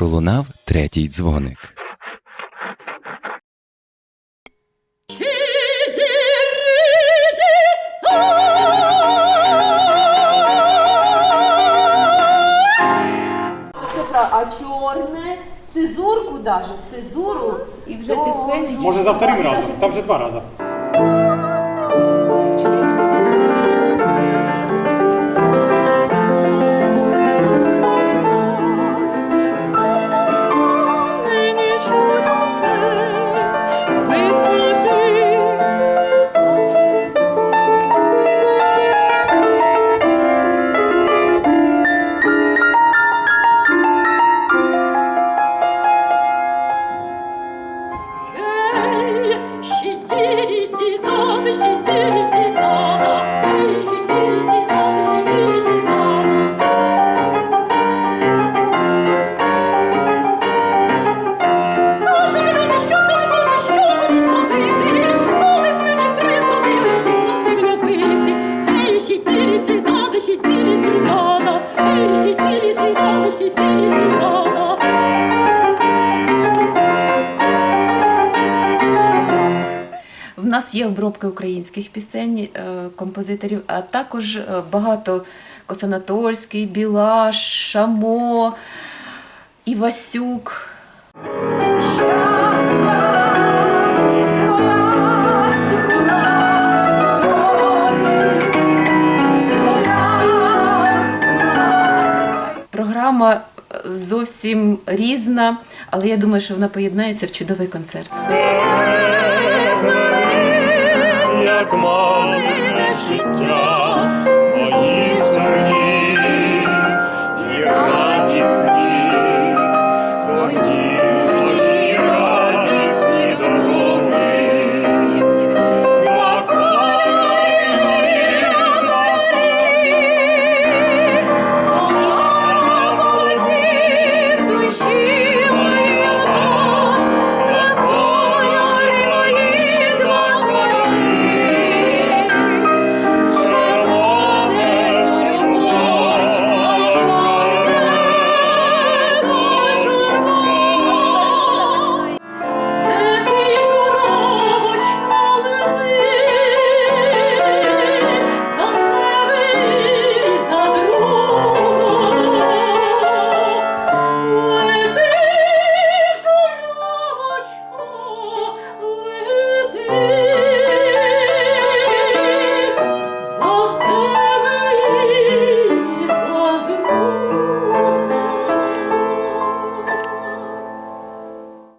пролунав третій дзвоник. Це а чорне, цезурку даже, цезуру. І вже тихенько. Може за вторим разом, там вже два рази. В нас є обробки українських пісень е, композиторів, а також е, багато Косанатольський, Білаш, Шамо, Івасюк. Програма е, зовсім різна, але я думаю, що вона поєднається в чудовий концерт. Як мамине життя,